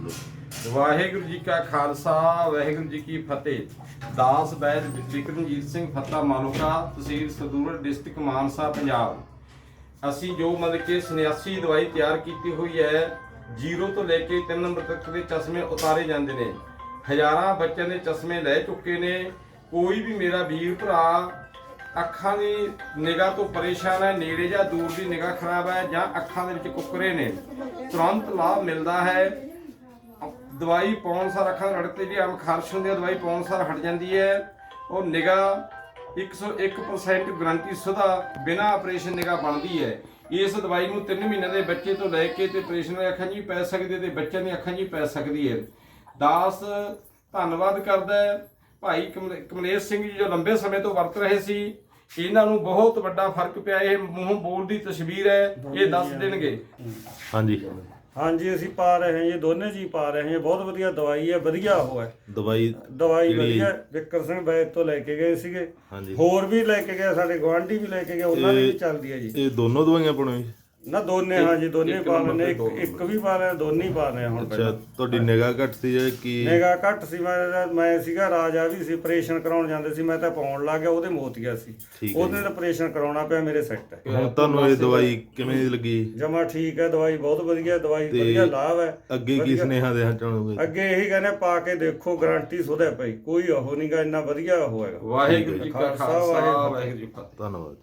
ਬੋਲੋ। ਵਾਹਿਗੁਰੂ ਜੀ ਕਾ ਖਾਲਸਾ, ਵਾਹਿਗੁਰੂ ਜੀ ਕੀ ਫਤਿਹ। ਦਾਸ ਬੈਦ ਵਿਕਰਮਜੀਤ ਸਿੰਘ ਫੱਤਾ ਮਾਨੋਕਾ ਤਹਿਸੀਲ ਸਦੂਰ ਡਿਸਟ੍ਰਿਕਟ ਮਾਨਸਾ, ਪੰਜਾਬ। ਅਸੀਂ ਜੋ ਮਤਲਬ ਕਿ ਸੰਨਿਆਸੀ ਦਵਾਈ ਤਿਆਰ ਕੀਤੀ ਹੋਈ ਹੈ, ਜ਼ੀਰੋ ਤੋਂ ਲੈ ਕੇ 3 ਨੰਬਰ ਤੱਕ ਦੇ ਚਸ਼ਮੇ ਉਤਾਰੇ ਜਾਂਦੇ ਨੇ। ਹਜ਼ਾਰਾਂ ਬੱਚਿਆਂ ਦੇ ਚਸ਼ਮੇ ਲੈ ਚੁੱਕੇ ਨੇ। ਕੋਈ ਵੀ ਮੇਰਾ ਵੀਰ ਭਰਾ, ਅੱਖਾਂ ਦੀ ਨਿਗਾਹ ਤੋਂ ਪਰੇਸ਼ਾਨ ਹੈ, ਨੇੜੇ ਜਾਂ ਦੂਰ ਦੀ ਨਿਗਾਹ ਖਰਾਬ ਹੈ ਜਾਂ ਅੱਖਾਂ ਦੇ ਵਿੱਚ ਕੁੱਕਰੇ ਨੇ। ਤੁਰੰਤ ਲਾਭ ਮਿਲਦਾ ਹੈ। ਦਵਾਈ ਪਾਉਣ ਸਾਰ ਅੱਖਾਂ ਦੇ ਰੜ ਤੇ ਜਿਹੜੀ ਆਮ ਖਾਰਸ਼ ਹੁੰਦੀ ਹੈ ਦਵਾਈ ਪਾਉਣ ਸਾਰ ਹਟ ਜਾਂਦੀ ਹੈ। ਉਹ ਨਿਗਾਹ 101% ਗਰੰਟੀ ਸੁਦਾ ਬਿਨਾ ਆਪਰੇਸ਼ਨ ਨਿਗਾਹ ਬਣਦੀ ਹੈ। ਇਸ ਦਵਾਈ ਨੂੰ 3 ਮਹੀਨਿਆਂ ਦੇ ਬੱਚੇ ਤੋਂ ਲੈ ਕੇ ਤੇ ਆਪਰੇਸ਼ਨ ਦੀਆਂ ਅੱਖਾਂ 'ਚ ਵੀ ਪੈ ਸਕਦੀ ਹੈ ਤੇ ਬੱਚਿਆਂ ਦੀਆਂ ਅੱਖਾਂ 'ਚ ਵੀ ਪੈ ਸਕਦੀ ਹੈ। ਦਾਸ ਧੰਨਵਾਦ ਕਰਦਾ ਹੈ। ਭਾਈ ਕਮਲੇ- ਕਮਲੇਸ਼ ਸਿੰਘ ਜੀ ਜੋ ਲੰਬੇ ਸਮੇਂ ਤੋਂ ਵਰਤ ਰਹੇ ਸੀ, ਇਹਨਾਂ ਨੂੰ ਬਹੁਤ ਵੱਡਾ ਫ਼ਰਕ ਪਿਆ। ਇਹ ਮੂੰਹ ਬੋਲ ਦੀ ਤਸਵੀਰ ਹੈ। ਇਹ ਦੱਸ ਦੇਣਗੇ। ਹਾਂਜੀ। ਹਾਂਜੀ ਅਸੀਂ ਪਾ ਰਹੇ ਹਾਂ ਜੀ ਦੋਨੇ ਜੀ ਪਾ ਰਹੇ ਹਾਂ ਬਹੁਤ ਵਧੀਆ ਦਵਾਈ ਹੈ ਵਧੀਆ ਉਹ ਹੈ। ਦਵਾਈ ਦਵਾਈ ਕਿਹੜੀ? ਵਧੀਆ ਵਿਕਰ ਸਿੰਘ ਬੈਦ ਤੋਂ ਲੈ ਕੇ ਗਏ ਸੀਗੇ। ਹਾਂਜੀ। ਹੋਰ ਵੀ ਲੈ ਕੇ ਗਏ ਸਾਡੇ ਗਵਾਂਢੀ ਵੀ ਲੈ ਕੇ ਗਏ ਉਹਨਾਂ ਦੀ ਵੀ ਚੱਲਦੀ ਹੈ ਜੀ। ਇਹ ਦੋਨੋਂ ਦਵਾਈਆਂ ਪਾਉਣੇ ਜੀ। ਨਾ ਦੋਨੇ ਹਾਂ ਜੀ ਦੋਨੇ ਇੱਕ ਪਾ ਨੰਬਰ ਲੈਣੇ ਤੇ ਇੱਕ ਇੱਕ ਵੀ ਪਾ ਰਹੇ ਦੋਨੇ ਹੀ ਪਾ ਰਹੇ ਹਾਂ ਹੁਣ ਅੱਛਾ ਪਹਿਲਾਂ। ਤੁਹਾਡੀ ਨਿਗਾਹ ਘੱਟ ਸੀ ਜਾਂ ਕੀ? ਨਿਗਾ ਘੱਟ ਸੀ ਮੈਂ ਮੈਂ ਸੀਗਾ ਰਾਜਾ ਵੀ ਸੀ ਆਪਰੇਸ਼ਨ ਕਰਾਉਣ ਜਾਂਦੇ ਸੀ ਮੈਂ ਤਾਂ ਪਾਉਣ ਲੱਗ ਗਿਆ ਉਹਦੇ ਮੋਤ ਗਿਆ ਸੀ। ਠੀਕ ਹੈ ਉਹਦੇ ਨਾਲ ਆਪਰੇਸ਼ਨ ਕਰਾਉਣਾ ਪਿਆ ਮੇਰੇ ਸੈੱਟ। ਹੈ ਹੁਣ ਤੁਹਾਨੂੰ ਇਹ ਦਵਾਈ ਕਿਵੇਂ ਦੀ ਲੱਗੀ? ਜਮਾ ਠੀਕ ਹੈ ਦਵਾਈ ਬਹੁਤ ਵਧੀਆ ਦਵਾਈ ਤੇ ਵਧੀਆ ਲਾਭ ਹੈ ਅੱਗੇ ਕੀ ਸੁਨੇਹਾ ਦੇਣਾ ਚਾਹੋਗੇ? ਅੱਗੇ ਇਹੀ ਕਹਿੰਦੇ ਪਾ ਕੇ ਦੇਖੋ ਗਾਰੰਟੀ ਸੁਧਾ ਭਾਈ ਕੋਈ ਉਹ ਨਹੀਂਗਾ ਇੰਨਾ ਵਧੀਆ ਉਹ ਹੈਗਾ। ਵਾਹਿਗੁਰੂ ਜੀ ਕਾ ਖਾਲਸਾ, ਵਾਹਿਗੁਰੂ ਵਾਹਿਗੁਰੂ ਜੀ ਕੀ ਫਤਿਹ। ਧੰਨਵਾਦ।